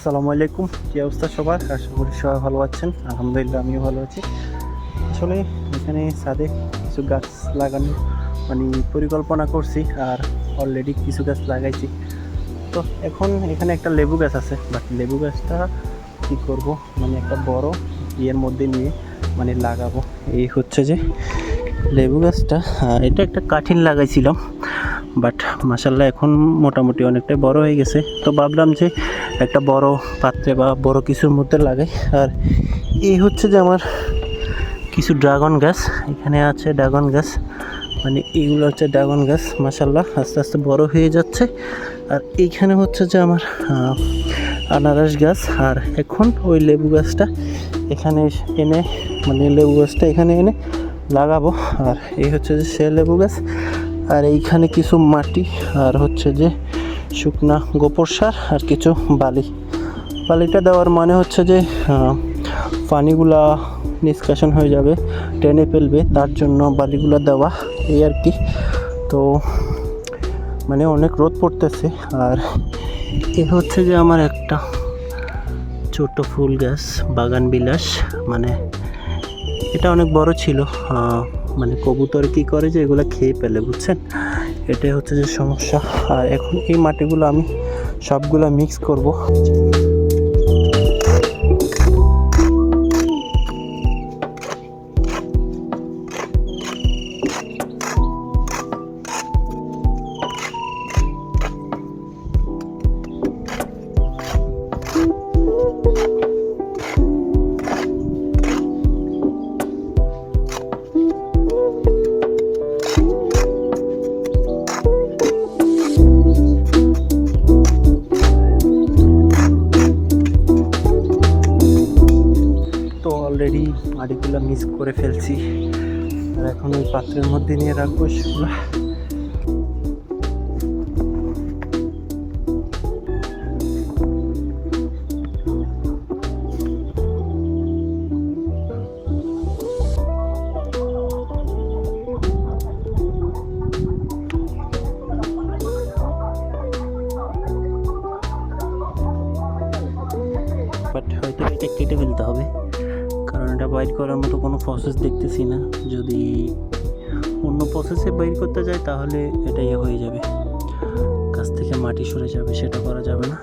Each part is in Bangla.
আসসালামু আলাইকুম। কি অবস্থা সবার? আশা করি সবাই ভালো আছেন। আলহামদুলিল্লাহ, আমিও ভালো আছি। আসলে এখানে ছাদে কিছু গাছ লাগানোর মানে পরিকল্পনা করছি আর অলরেডি কিছু গাছ লাগাইছি। তো এখন এখানে একটা লেবু গাছ আছে। বাট লেবু গাছটা কী করব? মানে একটা বড় ইয়ের মধ্যে নিয়ে মানে লাগাবো। এই হচ্ছে যে লেবু গাছটা। এটা একটা কাঠিন লাগাইছিলাম। বাট মাসাল্লাহ এখন মোটামুটি অনেকটাই বড় হয়ে গেছে। তো ভাবলাম যে একটা বড় পাত্রে বা বড় কিছুর মধ্যে লাগাই। আর এই হচ্ছে যে আমার কিছু ড্রাগন গাছ। এখানে আছে ড্রাগন গাছ। মানে এইগুলো হচ্ছে ড্রাগন গাছ মাসাল্লাহ আস্তে আস্তে বড় হয়ে যাচ্ছে। আর এইখানে হচ্ছে যে আমার আনারস গাছ। আর এখন ওই লেবু গাছটা এখানে এনে মানে লেবু গাছটা এখানে এনে লাগাবো। আর এই হচ্ছে যে সে লেবু গাছ। আর এইখানে কিছু মাটি, আর হচ্ছে যে শুকনা গোবর সার আর কিছু বালি। বালিটা দেওয়ার মানে হচ্ছে যে পানিগুলা নিষ্কাশন হয়ে যাবে, টেনে ফেলবে, তার জন্য বালিগুলো দেওয়া, এই আর কি। তো মানে অনেক রোদ পড়তেছে, আর এ হচ্ছে যে আমার একটা ছোট ফুল গাছ, বাগান বিলাস মানে এটা অনেক বড় ছিল মানে কবুতর কি করে যে এগুলো খেয়ে ফেলে, বুঝছেন? এটাই হচ্ছে যে সমস্যা। আর এখন এই মাটিগুলো আমি সবগুলো মিক্স করব। মাটিগুলো মিক্স করে ফেলছি। আর এখন ওই পাত্রের মধ্যে নিয়ে রাখব সেগুলো। বাট হয়তো এটা কেটে ফেলতে হবে। কারণ এটা বাইর করার মতো কোনো প্রসেস দেখতেছি না। যদি অন্য প্রসেসে বাইর করতে যায় তাহলে এটা ইয়ে হয়ে যাবে। কাছ থেকে মাটি সরে যাবে, সেটা করা যাবে না।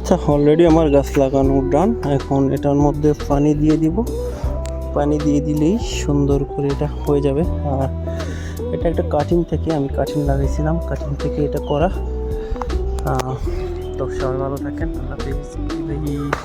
আচ্ছা অলরেডি আমার গাছ লাগানো ডান এখন এটার মধ্যে পানি দিয়ে দিব। পানি দিয়ে দিলেই সুন্দর করে এটা হয়ে যাবে। আর এটা একটা কাটিং থেকে আমি কাটিং লাগিয়েছিলাম কাটিং থেকে এটা করা। তো সবাই ভালো থাকেন। আল্লাহ।